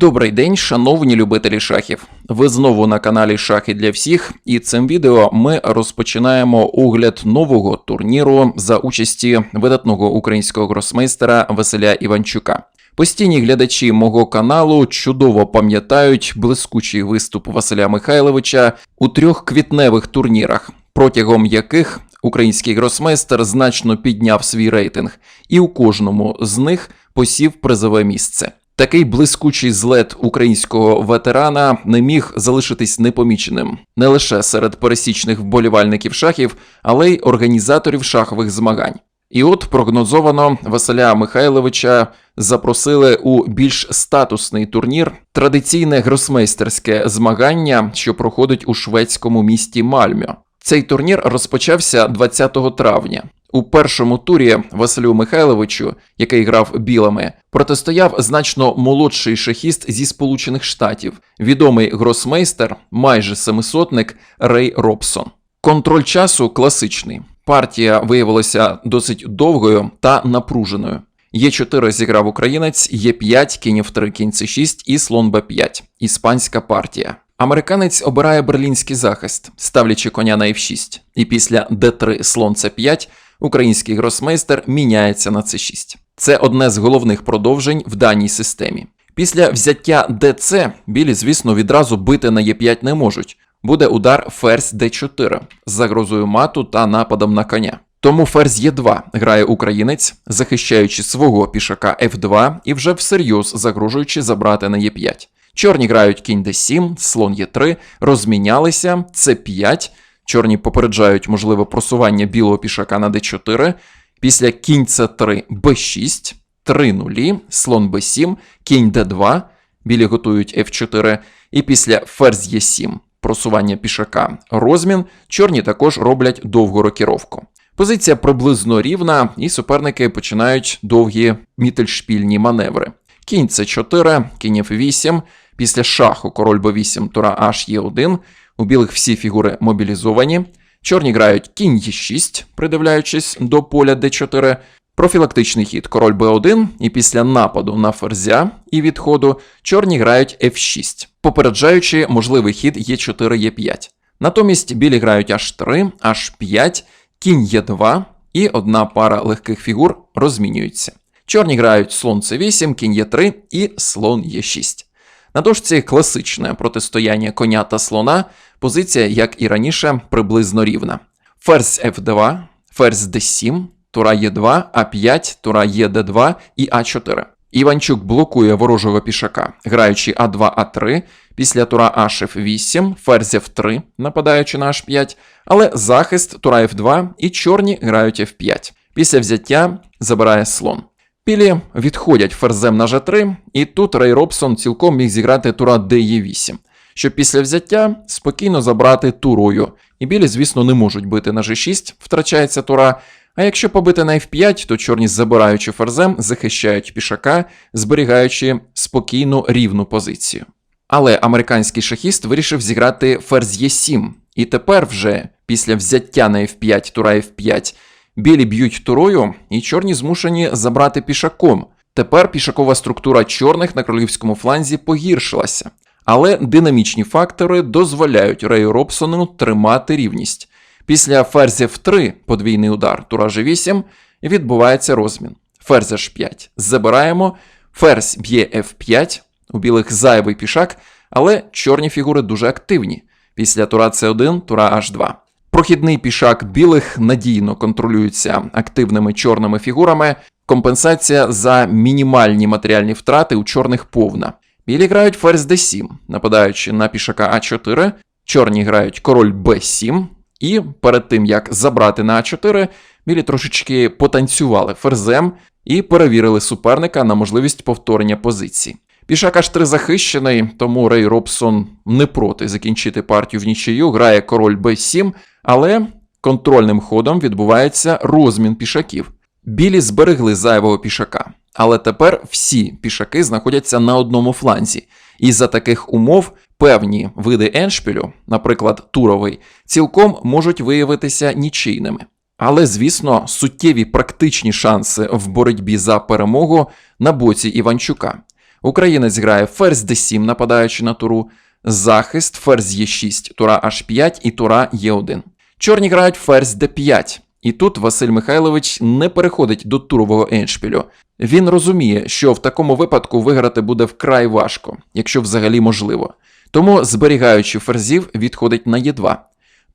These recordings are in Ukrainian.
Добрий день, шановні любителі шахів. Ви знову на каналі Шахи для всіх, і цим відео ми розпочинаємо огляд нового турніру за участі видатного українського гросмейстера Василя Іванчука. Постійні глядачі мого каналу чудово пам'ятають блискучий виступ Василя Михайловича у трьох квітневих турнірах, протягом яких український гросмейстер значно підняв свій рейтинг, і у кожному з них посів призове місце. Такий блискучий злет українського ветерана не міг залишитись непоміченим не лише серед пересічних вболівальників шахів, але й організаторів шахових змагань. І от прогнозовано Василя Михайловича запросили у більш статусний турнір традиційне гросмейстерське змагання, що проходить у шведському місті Мальмьо. Цей турнір розпочався 20 травня. У першому турі Василю Михайловичу, який грав білими, протистояв значно молодший шахіст зі Сполучених Штатів, відомий гросмейстер, майже семисотник Рей Робсон. Контроль часу класичний. Партія виявилася досить довгою та напруженою. Є4 зіграв українець, Є5, кінь F3, кінь С6 і слон Б5. Іспанська партія. Американець обирає берлінський захист, ставлячи коня на F6. І після D3 слон С5 український гросмейстер міняється на С6. Це одне з головних продовжень в даній системі. Після взяття ДЦ білі, звісно, відразу бити на Е5 не можуть. Буде удар ферзь Д4 з загрозою мату та нападом на коня. Тому ферзь Е2 грає українець, захищаючи свого пішака F2 і вже всерйоз загрожуючи забрати на Е5. Чорні грають кінь d7, слон Е3, розмінялися, С5. Чорні попереджають можливе просування білого пішака на d4. Після кінь С3 Б6, 3 нулі, слон Б7, кінь Д2, білі готують F4, і після ферзь Е7 просування пішака розмін, чорні також роблять довгу рокіровку. Позиція приблизно рівна, і суперники починають довгі мітельшпільні маневри. Кінь С4, кінь F8, після шаху король Б8, тура H Е1, у білих всі фігури мобілізовані. Чорні грають кінь Е6, придивляючись до поля Д4, профілактичний хід король Б1, і після нападу на ферзя і відходу чорні грають F6, попереджаючи можливий хід Е4, Е5. Натомість білі грають H3, H5, кінь Е2, і одна пара легких фігур розмінюється. Чорні грають слон С8, кінь Е3 і слон Е6. На дошці класичне протистояння коня та слона, позиція, як і раніше, приблизно рівна. Ферзь F2, ферзь D7, тура Е2, А5, тура ЕД2 і А4. Іванчук блокує ворожого пішака, граючи А2, А3, після тура H8, ферзь F3, нападаючи на H5, але захист тура F2 і чорні грають F5. Після взяття забирає слон. Білі відходять ферзем на G3, і тут Рей Робсон цілком міг зіграти тура DE8, щоб після взяття спокійно забрати турою. І білі, звісно, не можуть бити на G6, втрачається тура. А якщо побити на F5, то чорні, забираючи ферзем, захищають пішака, зберігаючи спокійну рівну позицію. Але американський шахіст вирішив зіграти ферзь Е7, і тепер вже після взяття на F5, тура F5. Білі б'ють турою, і чорні змушені забрати пішаком. Тепер пішакова структура чорних на королівському фланзі погіршилася. Але динамічні фактори дозволяють Рею Робсону тримати рівність. Після ферзя F3 подвійний удар тура G8 відбувається розмін. Ферзь H5 забираємо, ферзь б'є F5, у білих зайвий пішак, але чорні фігури дуже активні. Після тура C1, тура H2. Прохідний пішак білих надійно контролюється активними чорними фігурами. Компенсація за мінімальні матеріальні втрати у чорних повна. Білі грають ферзь d7, нападаючи на пішака А4, чорні грають король Б7, і перед тим як забрати на А4, білі трошечки потанцювали ферзем і перевірили суперника на можливість повторення позиції. Пішак H3 захищений, тому Рей Робсон не проти закінчити партію в нічию, грає король Б7, але контрольним ходом відбувається розмін пішаків. Білі зберегли зайвого пішака, але тепер всі пішаки знаходяться на одному фланзі, і за таких умов певні види еншпілю, наприклад, туровий, цілком можуть виявитися нічийними. Але, звісно, суттєві практичні шанси в боротьбі за перемогу на боці Іванчука. Українець грає ферзь d7, нападаючи на туру, захист, ферзь Е6, тура H5 і тура Е1. Чорні грають ферзь d5. І тут Василь Михайлович не переходить до турового еншпілю. Він розуміє, що в такому випадку виграти буде вкрай важко, якщо взагалі можливо. Тому, зберігаючи ферзів, відходить на Е2.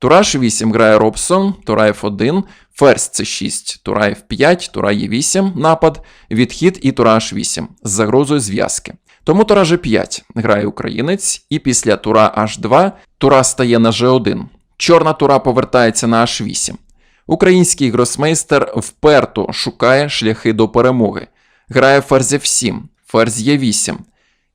Тура H8 грає Робсон, Тура F1, ферзь C6, Тура F5, Тура Е8, напад, відхід і Тура H8 з загрозою зв'язки. Тому Тура G5 грає українець, і після Тура H2 Тура стає на G1. Чорна тура повертається на H8. Український гросмейстер вперто шукає шляхи до перемоги. Грає ферзь F7, ферзь Е8.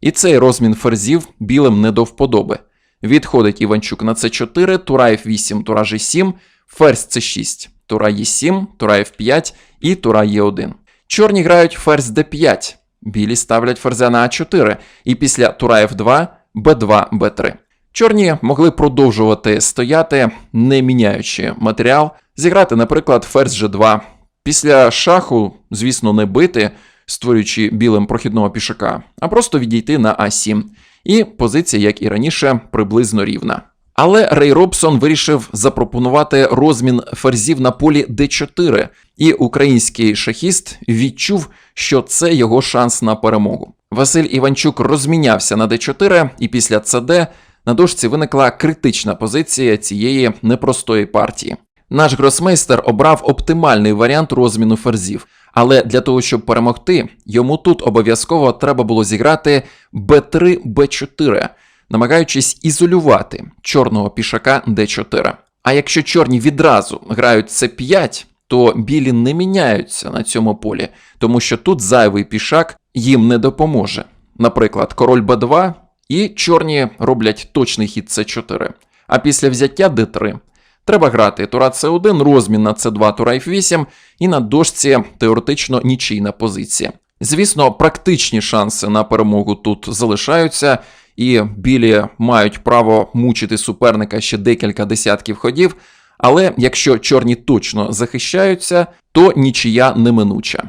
І цей розмін ферзів білим не до вподоби. Відходить Іванчук на С4, тура F8, тура G7, ферзь С6, тура Е7, тура F5 і тура Е1. Чорні грають ферзь d5, білі ставлять ферзя на А4, і після тура F2, Б2, Б3. Чорні могли продовжувати стояти, не міняючи матеріал, зіграти, наприклад, ферзь G2. Після шаху, звісно, не бити, створюючи білим прохідного пішака, а просто відійти на А7. І позиція, як і раніше, приблизно рівна. Але Рей Робсон вирішив запропонувати розмін ферзів на полі d4, і український шахіст відчув, що це його шанс на перемогу. Василь Іванчук розмінявся на d4, і після cd на дошці виникла критична позиція цієї непростої партії. Наш гросмейстер обрав оптимальний варіант розміну ферзів, але для того, щоб перемогти, йому тут обов'язково треба було зіграти b3 b4, намагаючись ізолювати чорного пішака d4. А якщо чорні відразу грають c5, то білі не міняються на цьому полі, тому що тут зайвий пішак їм не допоможе. Наприклад, король b2 і чорні роблять точний хід c4. А після взяття d3 треба грати тура c1, розмін на c2, тура f8, і на дошці теоретично нічийна позиція. Звісно, практичні шанси на перемогу тут залишаються, і білі мають право мучити суперника ще декілька десятків ходів. Але якщо чорні точно захищаються, то нічия неминуча.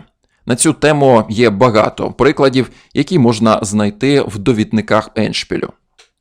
На цю тему є багато прикладів, які можна знайти в довідниках Еншпілю.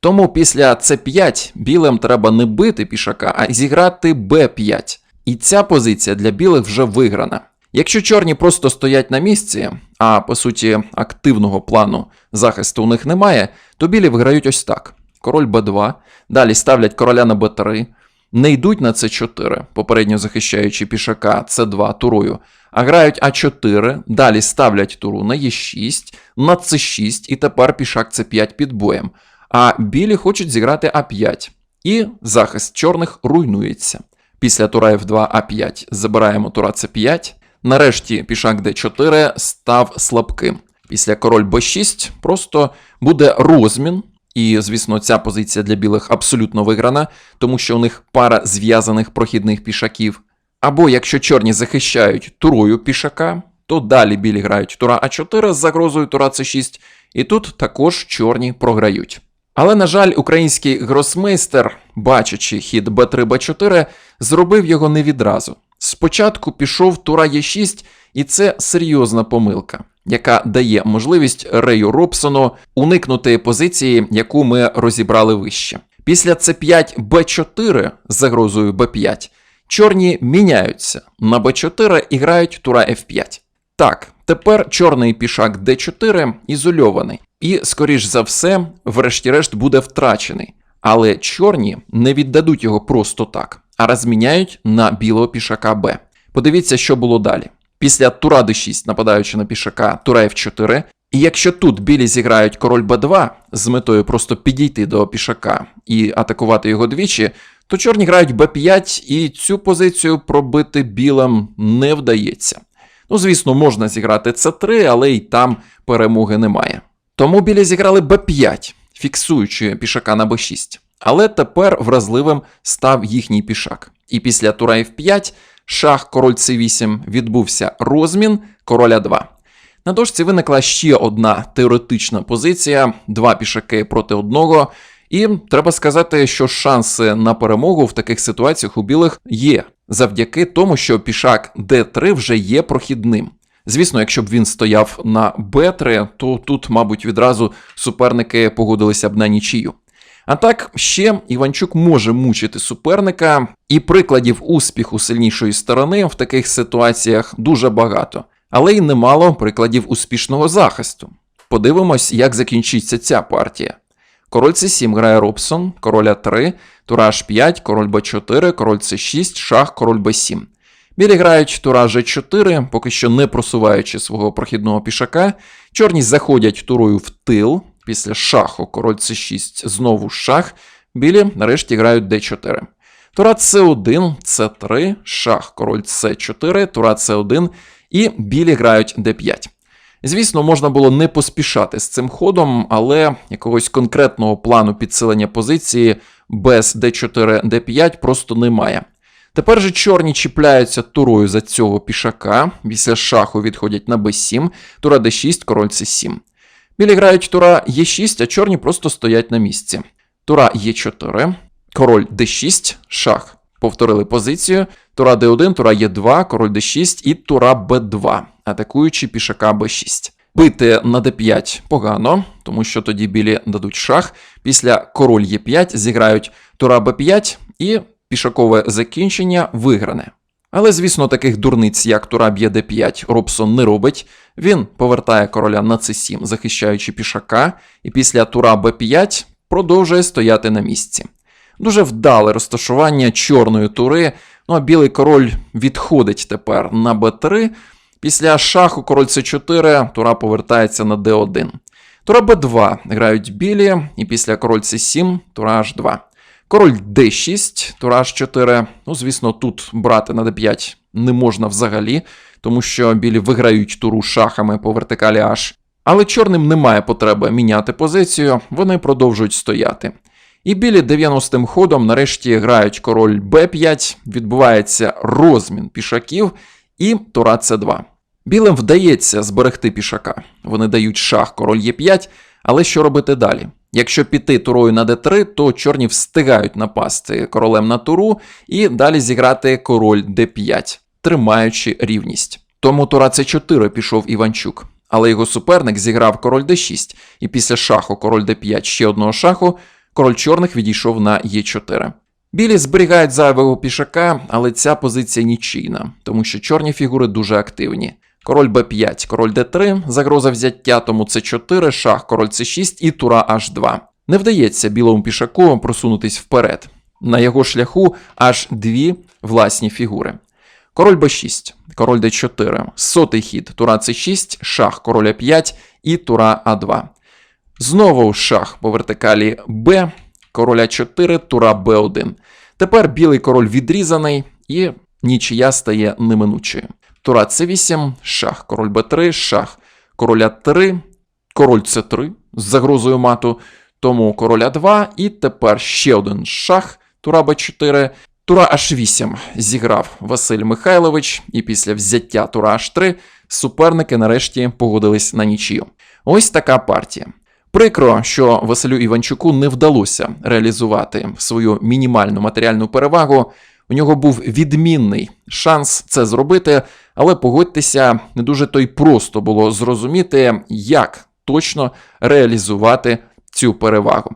Тому після c5 білим треба не бити пішака, а зіграти b5. І ця позиція для білих вже виграна. Якщо чорні просто стоять на місці, а по суті активного плану захисту у них немає, то білі виграють ось так: король b2, далі ставлять короля на b3, не йдуть на c4, попередньо захищаючи пішака c2 турою, а грають а4, далі ставлять туру на e6, на c6 і тепер пішак c5 під боєм. А білі хочуть зіграти а5. І захист чорних руйнується. Після тура F2 А5 забираємо тура С5. Нарешті пішак d4 став слабким. Після король b6 просто буде розмін. І, звісно, ця позиція для білих абсолютно виграна, тому що у них пара зв'язаних прохідних пішаків. Або якщо чорні захищають турою пішака, то далі білі грають тура А4 з загрозою тура С6, і тут також чорні програють. Але, на жаль, український гросмейстер, бачачи хід Б3Б4, зробив його не відразу. Спочатку пішов тура Е6, і це серйозна помилка, яка дає можливість Рею Робсону уникнути позиції, яку ми розібрали вище. Після С5 Б4 з загрозою Б5 чорні міняються на Б4 і грають тура F5. Так, тепер чорний пішак d4 ізольований, і, скоріш за все, врешті-решт буде втрачений. Але чорні не віддадуть його просто так, а розміняють на білого пішака Б. Подивіться, що було далі. Після тура d6, нападаючи на пішака, тура f4. І якщо тут білі зіграють король b2 з метою просто підійти до пішака і атакувати його двічі, то чорні грають b5, і цю позицію пробити білим не вдається. Ну, звісно, можна зіграти c3, але й там перемоги немає. Тому білі зіграли b5, фіксуючи пішака на b6. Але тепер вразливим став їхній пішак. І після тура f5 шах король c8 відбувся розмін короля 2. На дошці виникла ще одна теоретична позиція: два пішаки проти одного. І треба сказати, що шанси на перемогу в таких ситуаціях у білих є завдяки тому, що пішак d3 вже є прохідним. Звісно, якщо б він стояв на Б3, то тут, мабуть, відразу суперники погодилися б на нічию. А так, ще Іванчук може мучити суперника, і прикладів успіху сильнішої сторони в таких ситуаціях дуже багато, але й немало прикладів успішного захисту. Подивимось, як закінчиться ця партія. Король С7 грає Робсон, король А3, тура H5, король Б4, король С6, шах, король Б7. Білі грають тура G4, поки що не просуваючи свого прохідного пішака. Чорні заходять турою в тил. Після шаху король С6, знову шах. Білі нарешті грають Д4. Тура С1, С3, шах, король С4, тура С1 і білі грають Д5. Звісно, можна було не поспішати з цим ходом, але якогось конкретного плану підсилення позиції без d4, d5 просто немає. Тепер же чорні чіпляються турою за цього пішака, після шаху відходять на b7, тура d6, король c7. Білі грають тура e6, а чорні просто стоять на місці. Тура e4, король d6, шах. Повторили позицію. Тура d1, тура e2, король d6 і тура b2, атакуючи пішака b6. Бити на d5 погано, тому що тоді білі дадуть шах. Після король e5 зіграють тура b5 і пішакове закінчення вигране. Але, звісно, таких дурниць, як тура б'є d5, Робсон не робить. Він повертає короля на c7, захищаючи пішака, і після тура b5 продовжує стояти на місці. Дуже вдале розташування чорної тури. Ну а білий король відходить тепер на b3. Після шаху король c4 тура повертається на d1. Тура b2 грають білі, і після король c7 тура h2. Король d6, тура h4. Ну, звісно, тут брати на d5 не можна взагалі, тому що білі виграють туру шахами по вертикалі h. Але чорним немає потреби міняти позицію, вони продовжують стояти. І білі 90-м ходом нарешті грають король b5, відбувається розмін пішаків і тура c2. Білим вдається зберегти пішака. Вони дають шах король Е5, але що робити далі? Якщо піти турою на d3, то чорні встигають напасти королем на туру і далі зіграти король d5, тримаючи рівність. Тому тура c4 пішов Іванчук, але його суперник зіграв король d6, і після шаху король d5 ще одного шаху, король чорних відійшов на e4. Білі зберігають зайвого пішака, але ця позиція нічийна, тому що чорні фігури дуже активні. Король b5, король d3, загроза взяття, тому c4, шах, король c6 і тура h2. Не вдається білому пішаку просунутись вперед. На його шляху аж дві власні фігури. Король b6, король d4, сотий хід, тура c6, шах, король a5 і тура a2. Знову шах по вертикалі b, король а4, тура b1. Тепер білий король відрізаний і нічия стає неминучою. Тура С8, шах, король Б3, шах, король А3, король С3 з загрозою мату, тому король А2, і тепер ще один шах, тура Б4. Тура H8 зіграв Василь Михайлович, і після взяття тура H3 суперники нарешті погодились на нічию. Ось така партія. Прикро, що Василю Іванчуку не вдалося реалізувати свою мінімальну матеріальну перевагу. У нього був відмінний шанс це зробити, але погодьтеся, не дуже то й просто було зрозуміти, як точно реалізувати цю перевагу.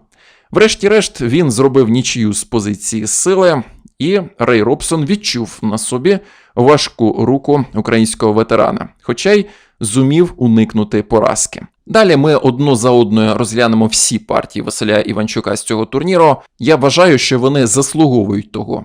Врешті-решт, він зробив нічию з позиції сили, і Рей Робсон відчув на собі важку руку українського ветерана, хоча й зумів уникнути поразки. Далі ми одну за одною розглянемо всі партії Василя Іванчука з цього турніру. Я вважаю, що вони заслуговують того.